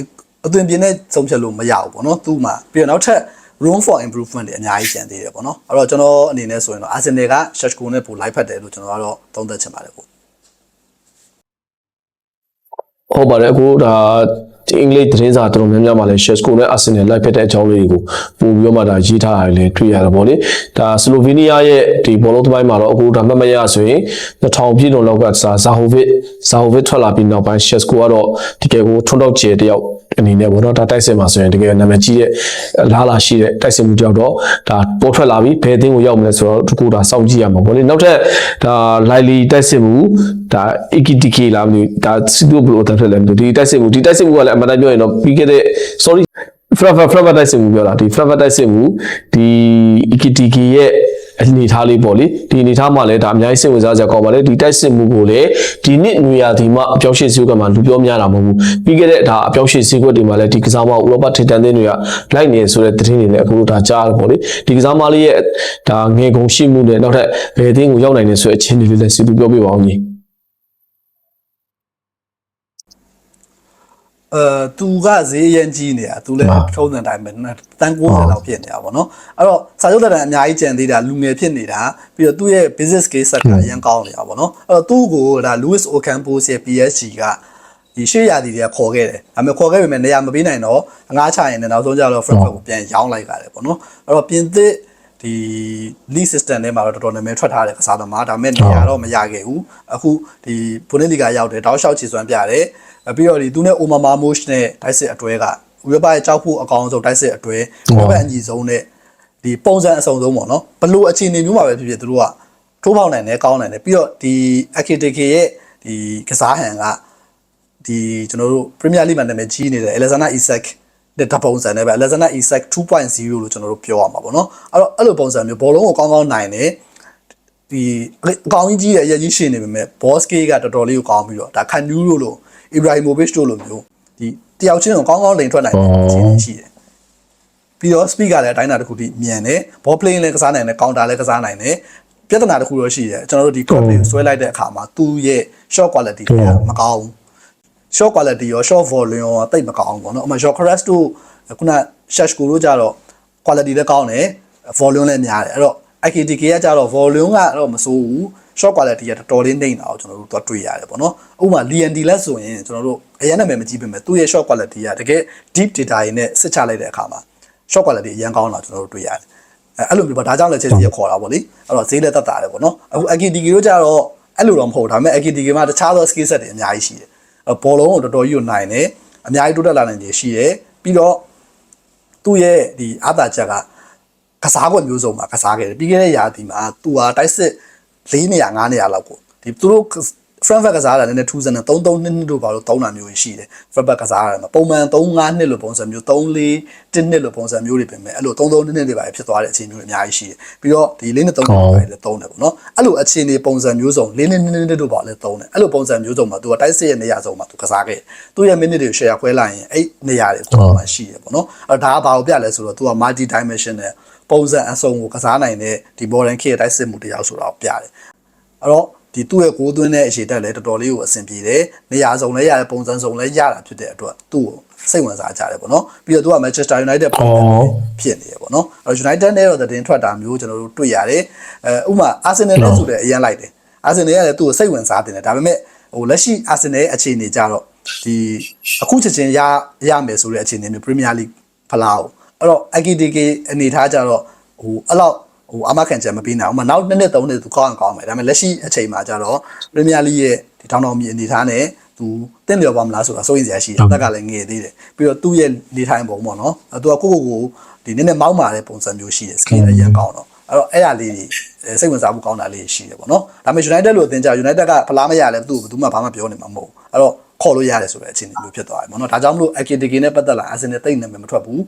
အသွင်ပြင်းနဲ့ဆုံးဖြတ်လို့မရဘူးပေါ့နော်သူ့မှာပြီးတော့နောက်ထပ် room for improvement တွေအများကြီးကျန်သေးတယ်ပေါ့နော်အဲ့တော့ကျွန်တော်အနေနဲ့ဆိုရင်တော့ Arsenal က Sheshko နဲ့ပို့လိုက်ဖက်တယ်လို့ကျွန်တော်ကတော့သုံးသပ်ချင်ပါတယ်ကိုဟုတ်ပါတယ်အခုဒါ ဒီအင်္ဂလိပ်သတင်းစာတော်တော်များများမှာလည်း Sheshko နဲ့ Arsenal လိုက်ဖက်တဲ့အကြောင်းလေးတွေကိုပို့ပြီးတော့မှဒါရေးထားရတယ်လည်းတွေ့ရတယ်ပေါ့လေဒါဆလိုဗီးနီးယားရဲ့ဒီဘောလုံးသမိုင်းမှာတော့အခုဒါမှတ်မရဆိုရင်2000ပြည့်တော်လောက်ကစာဇာဟိုဗစ်ဇာဟိုဗစ်ထွက်လာပြီးနောက်ပိုင်း Sheshko ကတော့တကယ်ကိုထွန်းတော့ကျဲတယောက် အနေနဲ့ဘောတော့ဒါတိုက်စစ်မှာဆိုရင်တကယ်နာမည်ကြီးတဲ့လားလာရှိတဲ့တိုက်စစ်မှုကြောင့်တော့ဒါပေါ်ထွက်လာပြီးဘယ်အသင်းကိုရောက်မလဲဆိုတော့ဒီကိုဒါစောင့်ကြည့်ရမှာပေါ့လေနောက်ထပ်ဒါလိုက်လီတိုက်စစ်မှုဒါ EKTK လာမလို့ဒါစစ်တို့ဘလို့အသက်ဖြစ်လဲမလို့ဒီတိုက်စစ်မှုဒီတိုက်စစ်မှုကလည်းအမှန်တမ်းပြောရင်တော့ပြီးခဲ့တဲ့ sorry Flava Flava တိုက်စစ်မှုပြောတာဒီ Flava တိုက်စစ်မှုဒီ EKTK ရဲ့ အနေထားလေးပေါ့လေဒီအနေထားမှာလည်းဒါအများကြီးစိတ်ဝင်စားစရာကောင်းပါလေဒီတိုက်စစ်မှုကိုလည်းဒီနှစ်နွေရာသီမှာအပြောင်းရှေ့စည်းကမှာလူပြောများတာမဟုတ်ဘူးပြီးခဲ့တဲ့ဒါအပြောင်းရှေ့စည်းကွက်တွေမှာလည်းဒီကစားမဥရောပထိပ်တန်းသင်းတွေကလိုက်နေဆိုတဲ့သတင်းတွေလည်းအခုဒါကြားရပေါ့လေဒီကစားမလေးရဲ့ဒါငယ်ကုန်ရှိမှုနဲ့နောက်ထပ်ဘယ်အသင်းကိုရောက်နိုင်နေဆိုတဲ့အခြေအနေလေးလည်းစီတူပြောပြပါအောင်ကြီး အဲသူကဈေးရန်ကြီးနေတာသူလည်းထုံးစံတိုင်းပဲတန်90လောက်ဖြစ်နေတာပေါ့နော်အဲ့တော့စာချုပ်တက်တန်အများကြီးကြံသေးတာလူငယ်ဖြစ်နေတာပြီးတော့သူ့ရဲ့ business case ဆက်ကအရင်ကောင်းနေတာပေါ့နော်အဲ့တော့သူ့ကိုဒါ Louis Ocampos ရဲ့ PSG ကဒီရှေ့ရာသီတွေကခေါ်ခဲ့တယ်ဒါပေမဲ့ခေါ်ခဲ့ပေမဲ့နေရာမပေးနိုင်တော့ငါးချရင်လည်းနောက်ဆုံးကျတော့ Frankfurt ကိုပြန်ရောင်းလိုက်ရတယ်ပေါ့နော်အဲ့တော့ပြင်သစ် ဒီ league system ထဲမှာတော့တော်တော်နာမည်ထွက်ထားတဲ့ကစားသမားဒါပေမဲ့နေရာတော့မရခဲ့ဘူးအခုဒီ Bundesliga ရောက်တယ်တောက်လျှောက်ချီစွမ်းပြတယ်ပြီးတော့ဒီသူနဲ့ Omar Marmoush နဲ့တိုက်စစ်အတွဲကဥရောပရဲ့ကြောက်ဖို့အကောင်ဆုံးတိုက်စစ်အတွဲဥရောပအညီဆုံးနဲ့ဒီပုံစံအစုံဆုံးပေါ့နော်ဘလို့အခြေအနေမျိုးမှာပဲဖြစ်ဖြစ်သူတို့ကထိုးပေါက်နိုင်တယ်ကောင်းနိုင်တယ်ပြီးတော့ဒီ Akiteke ရဲ့ဒီကစားဟန်ကဒီကျွန်တော်တို့ Premier League မှာနာမည်ကြီးနေတဲ့ Alexander Isak တဲ့တပုံစံနဲ့ပဲ Alexander Isak 2.0လို့ကျွန်တော်တို့ပြောရမှာပေါ့နော်အဲ့တော့အဲ့လိုပုံစံမျိုးဘောလုံးကိုကောင်းကောင်းနိုင်တယ်ဒီအကောင်ကြီးကြီးရဲ့အရေးကြီးရှင်နေပေမဲ့ boss scale ကတော်တော်လေးကိုကောင်းပြီးတော့ဒါခန်နူးလို့လို့ Ibrahimovic တို့လိုမျိုးဒီတယောက်ချင်းကိုကောင်းကောင်းလိန်ထွက်နိုင်တဲ့အခြေအနေရှိတယ်ပြီးတော့ speed ကလည်းအတိုင်းအတာတစ်ခုထိမြန်တယ် ball playing လည်းကစားနိုင်တယ် counter လည်းကစားနိုင်တယ်ပြဿနာတစ်ခုတော့ရှိတယ်ကျွန်တော်တို့ဒီ court play ကိုဆွဲလိုက်တဲ့အခါမှာသူ့ရဲ့ shot quality ကမကောင်းဘူး short quality ရော short volume ရောတိတ်မကောင်းဘူးပေါ့နော်အမှ short crest တို့ခုန shashko တို့ကြတော့ quality လည်းကောင်းတယ် volume လည်းများတယ်အဲ့တော့ IKTK ကကြတော့ volume ကတော့မစိုးဘူး short quality ကတော်တော်လေးနှိမ့်တာကိုကျွန်တော်တို့တွေ့ရတယ်ပေါ့နော်ဥပမာ LND လက်ဆိုရင်ကျွန်တော်တို့အရင်နာမည်မကြည့်ပေမဲ့သူ့ရဲ့ short quality ကတကယ် deep data ရင်းနဲ့စစ်ချလိုက်တဲ့အခါမှာ short quality အရင်ကောင်းတာကျွန်တော်တို့တွေ့ရတယ်အဲအဲ့လိုမျိုးပါဒါကြောင့်လည်း Chelsea ခေါ်တာပေါ့လေအဲ့တော့ဈေးလည်းတက်တာတယ်ပေါ့နော်အခု IKTK တို့ကြတော့အဲ့လိုတော့မဟုတ်ဒါပေမဲ့ IKTK မှာတခြားသော skill set တွေအများကြီးရှိတယ် ဘောလုံးကိုတော်တော်ကြီးကိုနိုင်တယ်အများကြီးတိုးတက်လာနိုင်တယ်ရှိတယ်ပြီးတော့သူ့ရဲ့ဒီအာသာချက်ကကစားကွက်မျိုးစုံမှာကစားခဲ့တယ်ပြီးခဲ့တဲ့ရာသီမှာသူဟာတိုက်စစ်၄နေရာ၅နေရာလောက်ကိုဒီသူတို့ Frankfurt ကစားတာလည်းနည်းထူးဆန်းတယ်3 3နှစ်နှစ်လို့ပါလို့3တာမျိုးရှိတယ် Frankfurt ကစားတာမှာပုံမှန်3 5နှစ်လို့ပုံစံမျိုး3 4 1နှစ်လို့ပုံစံမျိုးတွေပြင်မဲ့အဲ့လို3 3နှစ်နှစ်တွေပါဖြစ်သွားတဲ့အခြေအနေမျိုးတွေအများကြီးရှိတယ်ပြီးတော့ဒီ၄နှစ်3နှစ်တွေလည်း3တယ်ပေါ့နော်အဲ့လိုအခြေအနေပုံစံမျိုးစုံ၄နှစ်နှစ်နှစ်တို့ပါလည်း3တယ်အဲ့လိုပုံစံမျိုးစုံမှာသူကတိုက်စစ်ရဲ့နေရာစုံမှာသူကစားခဲ့သူ့ရဲ့ minute တွေ share ခွဲလိုက်ရင်အဲ့နေရာတွေကိုမှရှိတယ်ပေါ့နော်အဲ့ဒါကဘာကိုပြလဲဆိုတော့သူက multi dimensional ပုံစံအစုံကိုကစားနိုင်တဲ့ဒီ modern kit တိုက်စစ်မှုတရားဆိုတာကိုပြတယ်အဲ့တော့ ဒီသူ့ရဲ့ကိုးသွင်းတဲ့အခြေတက်လည်းတော်တော်လေးကိုအဆင်ပြေတယ်။နေရာစုံလည်းရတယ်ပုံစံစုံလည်းရတာဖြစ်တဲ့အတွက်သူ့ကိုစိတ်ဝင်စားကြတယ်ပေါ့နော်။ပြီးတော့သူက Manchester United ပုံစံဖြစ်နေတယ်ပေါ့နော်။အဲ United နဲ့တော့တင်ထွက်တာမျိုးကျွန်တော်တို့တွေ့ရတယ်။အဲဥပမာ Arsenal နဲ့ဆိုလည်းအရင်လိုက်တယ်။ Arsenal ကလည်းသူ့ကိုစိတ်ဝင်စားတင်တယ်ဒါပေမဲ့ဟိုလက်ရှိ Arsenal ရဲ့အခြေအနေကြတော့ဒီအခုချက်ချင်းရရမယ်ဆိုတဲ့အခြေအနေမျိုး Premier League ဖလားကိုအဲ့တော့ AKTK အနေထားကြတော့ဟိုအဲ့လောက် ဟိုအမခံချက်မပေးနိုင်အောင်မနောက်နှစ်နှစ်သုံးနှစ်သူကောင်းအောင်ကောင်းမယ်ဒါပေမဲ့လက်ရှိအချိန်မှာကျတော့ပရီးမီးယားလိရဲ့ဒီတောင်တောင်မြေအနေထားနဲ့သူတင့်လျော်ပါမလားဆိုတာစိုးရင်စရာရှိတယ်အသက်ကလည်းငယ်သေးတယ်ပြီးတော့သူ့ရဲ့နေထိုင်ပုံပေါ့နော်အဲသူကကိုယ့်ကိုယ်ကိုဒီနည်းနည်းမောက်မာတဲ့ပုံစံမျိုးရှိတယ်စကင်အရင်ကောင်းတော့အဲ့တော့အဲ့ရလေးတွေစိတ်ဝင်စားမှုကောင်းတာလေးရှိတယ်ပေါ့နော်ဒါပေမဲ့ United လို့အသင်းကြ United ကဖလားမရလဲသူ့ကိုဘယ်သူမှဘာမှပြောနေမှာမဟုတ်ဘူးအဲ့တော့ခေါ်လို့ရတယ်ဆိုတဲ့အခြေအနေမျိုးဖြစ်သွားတယ်ပေါ့နော်ဒါကြောင့်မလို့ AKTK နဲ့ပတ်သက်လာ Arsenal တိတ်နေမှာမထွက်ဘူး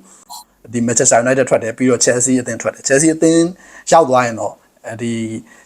ဒီ Manchester United ထွက်တယ်ပြီးတော့ Chelsea အသင်းထွက်တယ် Chelsea အသင်းရောက်သွားရင်တော့အဲဒီ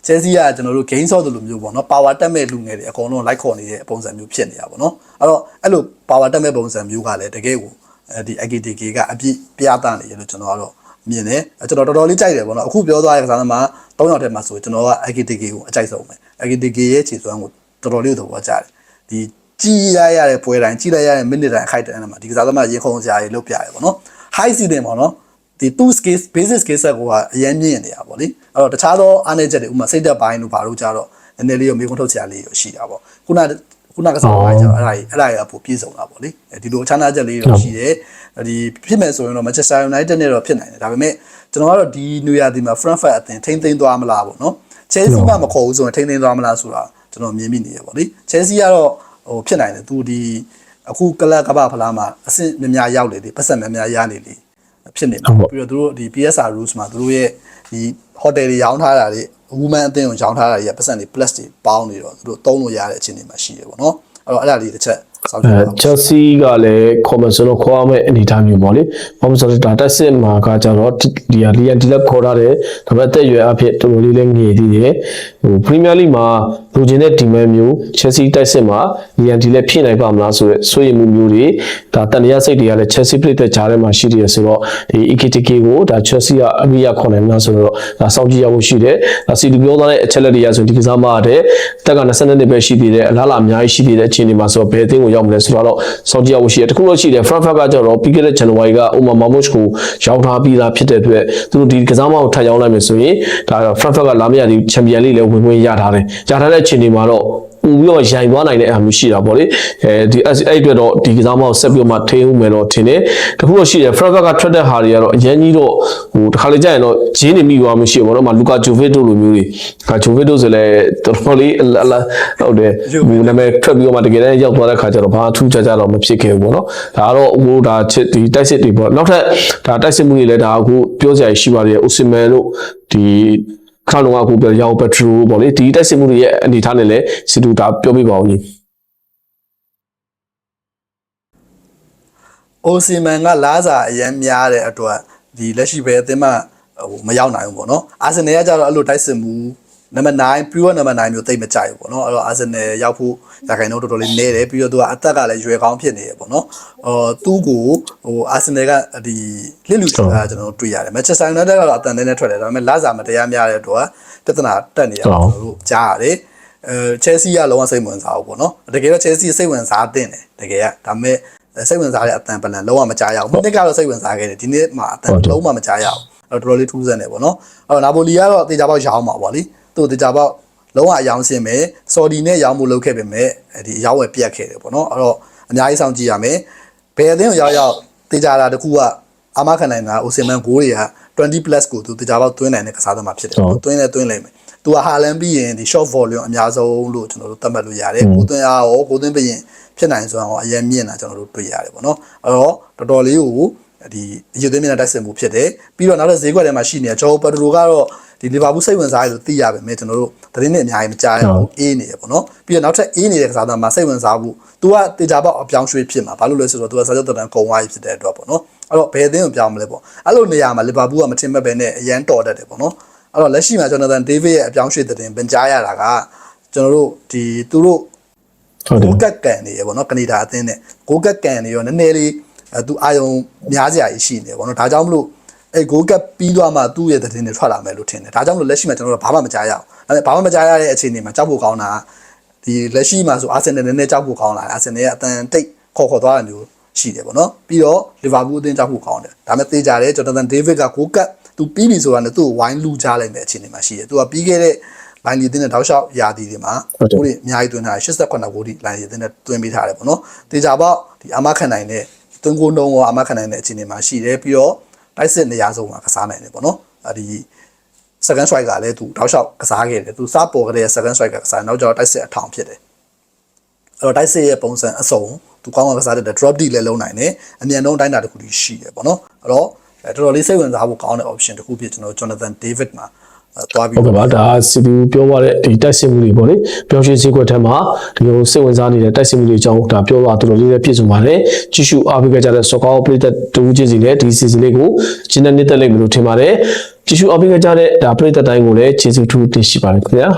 Chelsea ကကျွန်တော်တို့ gain ဆော့တယ်လို့မျိုးပေါ့နော် power တက်မဲ့လူငယ်တွေအကုန်လုံးလိုက်ခေါ်နေတဲ့ပုံစံမျိုးဖြစ်နေတာပေါ့နော်အဲ့တော့အဲ့လို power တက်မဲ့ပုံစံမျိုးကလည်းတကယ်ကိုအဲဒီ AKTK ကအပြည့်ပြသနေရလို့ကျွန်တော်ကတော့မြင်တယ်ကျွန်တော်တော်တော်လေးကြိုက်တယ်ပေါ့နော်အခုပြောသွားတဲ့ကစားသမား၃ယောက်ထဲမှာဆိုကျွန်တော်က AKTK ကိုအကြိုက်ဆုံးပဲ AKTK ရဲ့ခြေစွမ်းကိုတော်တော်လေးသဘောကျတယ်ဒီကြည်ရရတဲ့ပွဲတိုင်းကြည်လိုက်ရတဲ့ minute တိုင်းအခိုက်တန်းမှာဒီကစားသမားရေခုံစရာတွေလုပ်ပြရတယ်ပေါ့နော် high season ပေါ့နော်ဒီ2 skill basic skill set ကိုကအရင်မြင့်နေတာပေါ့လေအဲ့တော့တခြားသောအားနည်းချက်တွေဥပမာစိတ်သက်ပိုင်းတို့ဘာလို့ကြတော့နည်းနည်းလေးရောမေးခွန်းထုတ်စရာလေးရောရှိတာပေါ့ခုနဟခုနကစားသွားကြတော့အဲ့ဒါကြီးအဲ့ဒါကြီးအပူပြည့်စုံတာပေါ့လေဒီလိုချမ်းသာချက်လေးတော့ရှိတယ်ဒီဖြစ်မယ်ဆိုရင်တော့ Manchester United နဲ့တော့ဖြစ်နိုင်တယ်ဒါပေမဲ့ကျွန်တော်ကတော့ဒီနူယာဒီမှာ Frankfurt အသင်ထိမ့်သိမ်းသွားမလားပေါ့နော် Chelsea ကမခေါ်ဘူးဆိုရင်ထိမ့်သိမ်းသွားမလားဆိုတာကျွန်တော်မြင်မိနေရပေါ့လေ Chelsea ကတော့ဟိုဖြစ်နိုင်တယ်သူဒီ အခုကလပ်ကပ္ပဖလားမှာအဆင့်များများရောက်လေလေပတ်ဆက်များများရနေလေဖြစ်နေမှာပြီးတော့သူတို့ဒီ PSR rules မှာသူတို့ရဲ့ဒီ hotel တွေရောင်းထားတာတွေ woman အသင်းကိုရောင်းထားတာတွေကပတ်ဆက်တွေ plus တွေပေါင်းနေတော့သူတို့တုံးလို့ရတဲ့အခြေအနေမှာရှိတယ်ပေါ့နော်အဲ့တော့အဲ့ဒါလေးတစ်ချက်စောင့်ကြအဲည့်ပါဦး Chelsea ကလည်းခေါ်မဆိုတော့ခေါ်ရမယ့်အနေအထားမျိုးပေါ့လေ။ဘာလို့ဆိုတော့ဒါတက်စစ်မှာကကြတော့ဒီဟာလီယန်ဒီလက်ခေါ်ထားတယ်။ဒါပေမဲ့တက်ရွယ်အဖြစ်တော်တော်လေးလည်းငယ်သေးတယ်။ဟို Premier League မှာ လူချင်းတဲ့ဒီမဲမျိုး Chelsea တက်စစ်မှာလီယန်ဒီလက်ဖြစ်နိုင်ပါမလားဆိုတော့ဆွေးမှုမျိုးတွေဒါတန်ရစိတ်တွေကလည်း Chelsea ပြည်သက်ကြားထဲမှာရှိတယ်ဆိုတော့ဒီ EKTK ကိုဒါ Chelsea ကအမိရခေါ်နိုင်မလားဆိုတော့ဒါစောင့်ကြည့်ရဖို့ရှိတယ်။ဒါ CD ပြောသွားတဲ့အချက်လက်တွေကဆိုဒီကစားမတဲ့တက်က22နှစ်ပဲရှိသေးတယ်အလားလာအများကြီးရှိသေးတဲ့အခြေအနေမှာဆိုတော့ဘယ်အသင်းကိုရောက်မလဲဆိုတော့စောင့်ကြည့်ရဖို့ရှိတယ်တခုလို့ရှိတယ် Frankfurt ကကျတော့ပြီးခဲ့တဲ့ January က Omar Mamouche ကိုရောက်ထားပြီးသားဖြစ်တဲ့အတွက်သူတို့ဒီကစားမကိုထပ်ရောက်လိုက်မယ်ဆိုရင်ဒါ Frankfurt ကလာမရဒီ Champion League လည်းဝင်ဝင်ရထားတယ်ရထားတဲ့အခြေအနေမှာတော့ပူပြီးတော့ရိုင်သွားနိုင်တဲ့အမျိုးရှိတာပေါ့လေအဲဒီအဲ့အတွက်တော့ဒီကစားမကိုဆက်ပြီးတော့မှထိန်းဦးမယ်တော့ထင်တယ်တခုတော့ရှိတယ် Frankfurt ကထွက်တဲ့ဟာတွေကတော့အရင်ကြီးတော့ဟိုတစ်ခါလေကြာရင်တော့ဂျင်းနေမိသွားမရှိဘူးပေါ့နော်မလူကာဂျိုဗစ်တို့လိုမျိုးတွေကဂျိုဗစ်တို့ဆိုလဲတော်တော်လေးအလဟုတ်တယ်ဟိုနာမည်ထွက်ပြီးတော့မှတကယ်တမ်းရောက်သွားတဲ့ခါကျတော့ဘာအထူးခြားခြားတော့မဖြစ်ခဲ့ဘူးပေါ့နော်ဒါကတော့ဟိုဒါချစ်ဒီတိုက်စစ်တွေပေါ့နောက်ထပ်ဒါတိုက်စစ်မှုတွေလည်းဒါအခုပြောစရာရှိပါတယ်အိုစီမန်တို့ဒီ ခါလုံးကအခုပြောရောင်ပက်ထရိုပေါ့လေဒီတိုက်စစ်မှုတွေရဲ့အနေထားနဲ့လည်းစီတူဒါပြောပြပါဦးညီအိုစီမန်ကလားစာအရင်များတဲ့အတွက်ဒီလက်ရှိပဲအသင်းမဟိုမရောက်နိုင်ဘူးပေါ့နော်အာဆင်နယ်ကကြတော့အဲ့လိုတိုက်စစ်မှု နံပါတ်9 pure နံပါတ်9မျိုးတိတ်မကြိုက်ဘူးပေါ့နော်အဲ့တော့အာဆင်နယ်ရောက်ဖို့ရာခိုင်နှုန်းတော်တော်လေးနည်းတယ်ပြီးတော့သူကအသက်ကလည်းရွယ်ကောင်းဖြစ်နေတယ်ပေါ့နော်အော်သူ့ကိုဟိုအာဆင်နယ်ကဒီလစ်လူဆိုတာကျွန်တော်တို့တွေ့ရတယ်မန်ချက်စတာယူနိုက်တက်ကတော့အတန်နဲ့ထွက်တယ်ဒါပေမဲ့လာစာမတရားများတဲ့အတွက်ပြဿနာတက်နေရတာကျွန်တော်တို့ကြားရတယ်အဲချယ်ဆီကလုံးဝစိတ်ဝင်စားဘူးပေါ့နော်တကယ်တော့ချယ်ဆီစိတ်ဝင်စားတင်တယ်တကယ်ကဒါပေမဲ့စိတ်ဝင်စားတဲ့အတန်ပလန်လုံးဝမကြားရဘူး။ဒီနေ့ကတော့စိတ်ဝင်စားခဲ့တယ်ဒီနေ့မှာအတန်လုံးဝမကြားရဘူး။အဲ့တော့တော်တော်လေးထူးဆန်းတယ်ပေါ့နော်။အဲ့တော့နာပိုလီကတော့တေချာပေါက်ရောင်းမှာပေါ့လေ။ သူ့တေချာပေါက်လုံးဝအယောင်းစင်မယ်။ဆော်ဒီနဲ့ရောင်းမှုလုပ်ခဲ့ပေမဲ့ဒီအယောင်းဝယ်ပြတ်ခဲ့တယ်ပေါ့နော်။အဲ့တော့အများကြီးစောင့်ကြည့်ရမယ်။ဘယ်အသင်းကိုရောက်ရောက်တေချာတာတခုကအာမခံနိုင်တာအိုစင်မန်ဂိုးတွေက20 plus ကိုသူတေချာပေါက်သွင်းနိုင်တဲ့ကစားသမားဖြစ်တယ်။သွင်းလဲသွင်းလိုက်မယ်။ तू ကဟာလန်ပြီးရင်ဒီ short volume အများဆုံးလို့ကျွန်တော်တို့သတ်မှတ်လို့ရတယ်။ကိုသွင်းအားရောကိုသွင်းပြီးရင်ဖြစ်နိုင်ဆိုတော့အရင်မြင့်တာကျွန်တော်တို့တွေ့ရတယ်ပေါ့နော်အဲ့တော့တော်တော်လေးကိုဒီရုပ်သွင်းမြင့်တဲ့တိုက်စစ်မှုဖြစ်တယ်ပြီးတော့နောက်တစ်ဈေးကွက်ထဲမှာရှိနေတဲ့ဂျော်ပတ်ဒရိုကတော့ ဒီလီဗာပူးစိတ်ဝင်စားရလို့သိရပါမယ်ကျွန်တော်တို့သတင်းနဲ့အများကြီးမကြားရဘူးအေးနေရပေါ့နော်ပြီးတော့နောက်ထပ်အေးနေတဲ့ကစားသမားစိတ်ဝင်စားဖို့ तू ကတေချာပေါက်အပြောင်းရွှေ့ဖြစ်မှာဘာလို့လဲဆိုတော့ तू ကစာချုပ်တော်တန်ကုံဝါးကြီးဖြစ်တဲ့အတွက်ပေါ့နော်အဲ့တော့ဘယ်အသင်းကိုပြောင်းမလဲပေါ့အဲ့လိုနေရာမှာလီဗာပူးကမထင်မဲ့ပဲနဲ့အရန်တော်တတ်တယ်ပေါ့နော်အဲ့တော့လက်ရှိမှာဂျော်နသန်ဒေးဗစ်ရဲ့အပြောင်းရွှေ့တဲ့တင်ပင်ကြားရတာကကျွန်တော်တို့ဒီသူတို့ဟုတ်တယ်ကိုကက်ကန်နေရပေါ့နော်ကနေဒါအသင်းနဲ့ကိုကက်ကန်နေရောနည်းနည်းလေးအဲသူအာယုံများစရာကြီးရှိနေပေါ့နော်ဒါကြောင့်မလို့ အဲကိုကက်ပြီးသွားမှသူ့ရဲ့သတင်းတွေထွက်လာမယ်လို့ထင်တယ်ဒါကြောင့်မလို့လက်ရှိမှာကျွန်တော်တို့ဘာမှမကြားရအောင်ဒါပေမဲ့ဘာမှမကြားရတဲ့အခြေအနေမှာကြောက်ဖို့ကောင်းတာဒီလက်ရှိမှာဆိုအာဆင်နယ်နည်းနည်းကြောက်ဖို့ကောင်းလာတယ်အာဆင်နယ်ကအတန်တိတ်ခေါ်ခေါ်သွားတာမျိုးရှိတယ်ပေါ့နော်ပြီးတော့လီဗာပူးအသင်းကြောက်ဖို့ကောင်းတယ်ဒါပေမဲ့သေချာတယ်ဂျော်ဒန်ဒေးဗစ်ကကိုကက်သူပြီးပြီဆိုတာနဲ့သူ့ကိုဝိုင်းလူချလိုက်တဲ့အခြေအနေမှာရှိတယ်သူကပြီးခဲ့တဲ့လိုင်းလီတင်းနဲ့တောက်လျှောက်ယာတီတွေမှာဟုတ်တယ်ကိုတွေအများကြီးတွင်းထားတယ်89ဂိုးထိလိုင်းလီတင်းနဲ့တွင်းပေးထားတယ်ပေါ့နော်တေချာပေါက်ဒီအမခံနိုင်တဲ့တွင်းကိုနှုံးရောအမခံနိုင်တဲ့အခြေအနေမှာရှိတယ်ပြီးတော့ တိုက်စစ်နေရာဆုံးမှာကစားနိုင်တယ်ပေါ့နော်အဲဒီ second strike ကလည်းသူတောက်လျှောက်ကစားခဲ့တယ်သူစပေါ်ကလေး second strike ကကစားနောက်ကျတော့တိုက်စစ်အထောင်ဖြစ်တယ်အဲ့တော့တိုက်စစ်ရဲ့ပုံစံအစုံသူကောင်းကောင်းကစားတဲ့ drop D လည်းလုံးနိုင်တယ်အမြန်ဆုံးတိုင်းတာတစ်ခုကြီးရှိတယ်ပေါ့နော်အဲ့တော့အဲတော်တော်လေးစိတ်ဝင်စားဖို့ကောင်းတဲ့ option တစ်ခုဖြစ်ကျွန်တော် Jonathan David မှာအဲ သွားပြီးဟုတ်ကဲ့ပါဒါစီတူပြောသွားတဲ့ဒီတိုက်စစ်မှုတွေပေါ့လေပြောင်းရွှေ့ဈေးကွက်ထဲမှာဒီလိုစိတ်ဝင်စားနေတဲ့တိုက်စစ်မှုတွေအကြောင်းဒါပြောသွားတော်တော်လေးလည်းပြည့်စုံပါတယ်ကြည့်ရှုအားပေးကြတဲ့စောကောပရိသတ်တူးချင်းစီနဲ့ဒီစီစဉ်လေးကိုကျင်းတဲ့နှစ်သက်လိမ့်မယ်လို့ထင်ပါတယ်ကြည့်ရှုအားပေးကြတဲ့ဒါပရိသတ်တိုင်းကိုလည်းကျေးဇူးထူးတင်ရှိပါတယ်ခင်ဗျာ